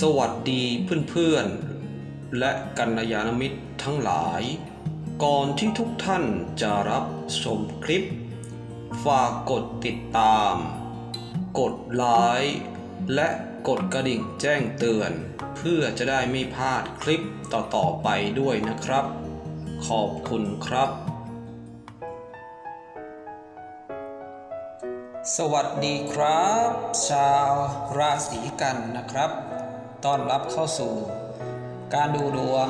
สวัสดีเพื่อนๆ และกัลยาณมิตรทั้งหลาย ก่อนที่ทุกท่านจะรับชมคลิป ฝากกดติดตาม กดไลค์และกดกระดิ่งแจ้งเตือน เพื่อจะได้ไม่พลาดคลิปต่อๆไปด้วยนะครับ ขอบคุณครับ สวัสดีครับ ชาวราศีกันนะครับ ต้อนรับเข้าสู่ การดูดวง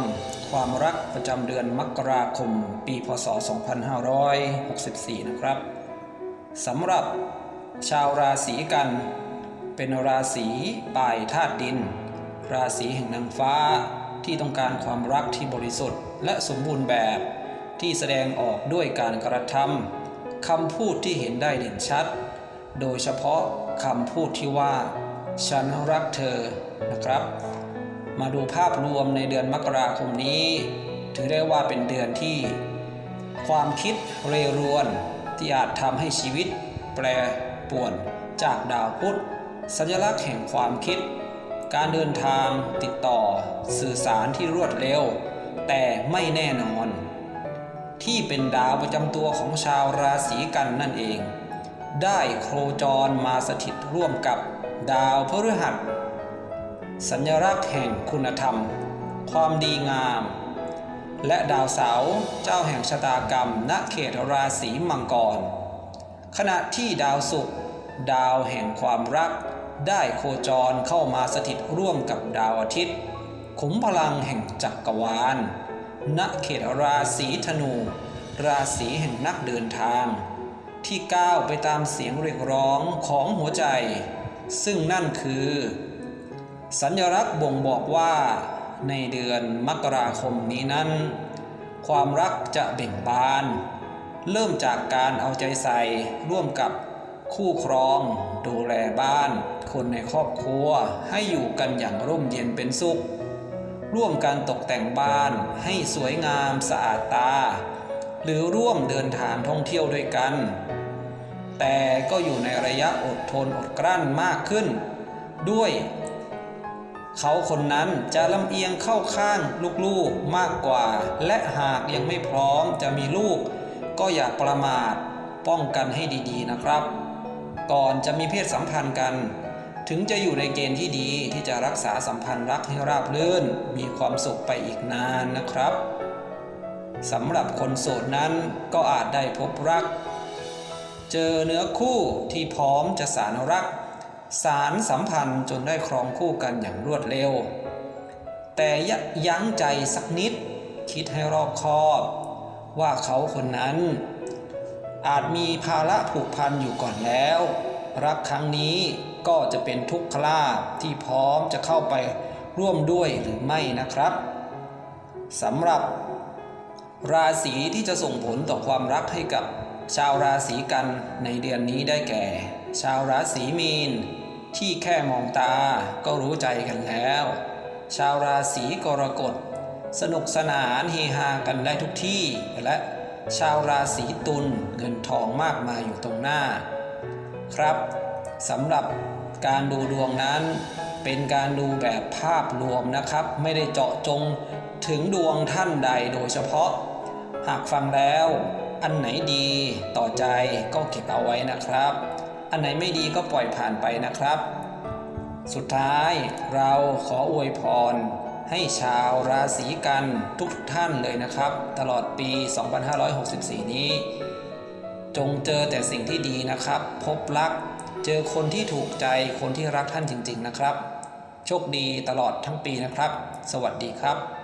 ความรักประจำเดือนมกราคม ปีพศ 2564 นะครับสำหรับชาวราศีกัน เป็นราศีปลายธาตุดิน ราศีแห่งนางฟ้าที่ต้องการความรักที่บริสุทธิ์ และสมบูรณ์แบบที่แสดงออกด้วยการกระทำคำพูดที่เห็นได้เด่นชัด โดยเฉพาะคำพูดที่ว่า ฉันรักเธอนะครับ มาดูภาพรวมในเดือนมกราคมนี้ ถือได้ว่าเป็นเดือนที่ ความคิดเรรวนที่อาจทำให้ชีวิต แปรป่วนจากดาวพุธสัญลักษณ์แห่งความคิด การเดินทางติดต่อ สื่อสารที่รวดเร็ว แต่ไม่แน่นอน ที่เป็นดาวประจำตัวของชาวราศีกันนั่นเอง ได้โคจรมาสถิตร่วมกับ ดาวพฤหัส สัญลักษณ์แห่งคุณธรรม ความดีงาม และดาวเสาร์เจ้าแห่งชะตากรรม ณเขตราศีมังกร ขณะที่ดาวศุกร์ดาวแห่งความรัก ได้โคจรเข้ามาสถิตร่วมกับดาวอาทิตย์ ขุมพลังแห่งจักรวาล ณเขตราศีธนู ราศีแห่งนักเดินทางที่ก้าวไปตามเสียงเรียกร้องของหัวใจ ซึ่งนั่นคือ สัญลักษณ์บ่งบอกว่า ในเดือนมกราคมนี้นั้น ความรักจะเบ่งบาน เริ่มจากการเอาใจใส่ร่วมกับคู่ครอง ดูแลบ้าน คนในครอบครัวให้อยู่กันอย่างร่มเย็นเป็นสุข ร่วมกันตกแต่งบ้านให้สวยงามสะอาดตา หรือร่วมเดินทางท่องเที่ยวด้วยกัน แต่ก็อยู่ในระยะอดทนอดกลั้นมากขึ้น ด้วย เขาคนนั้นจะลำเอียงเข้าข้างลูกๆมากกว่า และหากยังไม่พร้อมจะมีลูก ก็อย่าประมาทป้องกันให้ดีๆนะครับ ก่อนจะมีเพศสัมพันธ์กัน ถึงจะอยู่ในเกณฑ์ที่ดีที่จะรักษาสัมพันธ์รักให้ราบรื่น มีความสุขไปอีกนานนะครับสำหรับคนโสดนั้นก็อาจได้พบรัก เจอเนื้อคู่ที่พร้อมจะสารรัก สารสัมพันธ์จนได้ครองคู่กันอย่างรวดเร็ว แต่ยะยั้งใจสักนิด คิดให้รอบคอบ ว่าเขาคนนั้น อาจมีภาระผูกพันอยู่ก่อนแล้ว รักครั้งนี้ก็จะเป็นทุกขลาภที่พร้อมจะเข้าไปร่วมด้วยหรือไม่นะครับสำหรับราศีที่จะส่งผลต่อความรักให้กับ ชาวราศีกันในเดือนนี้ได้แก่ ชาวราศีมีน ที่แค่มองตาก็รู้ใจกันแล้ว ชาวราศีกรกฎ สนุกสนานเฮฮากันได้ทุกที่ และชาวราศีตุลเงินทองมากมายอยู่ตรงหน้า ครับสำหรับการดูดวงนั้น เป็นการดูแบบภาพรวมนะครับ ไม่ได้เจาะจงถึงดวงท่านใดโดยเฉพาะ หากฟังแล้ว อันไหนดีต่อใจก็เก็บเอาไว้นะครับ อันไหนไม่ดีก็ปล่อยผ่านไปนะครับ สุดท้ายเราขออวยพร ให้ชาวราศีกันทุกท่านเลยนะครับ ตลอดปี 2564 นี้ จงเจอแต่สิ่งที่ดีนะครับ พบรัก เจอคนที่ถูกใจคนที่รักท่านจริง ๆ นะครับ โชคดีตลอดทั้งปีนะครับ สวัสดีครับ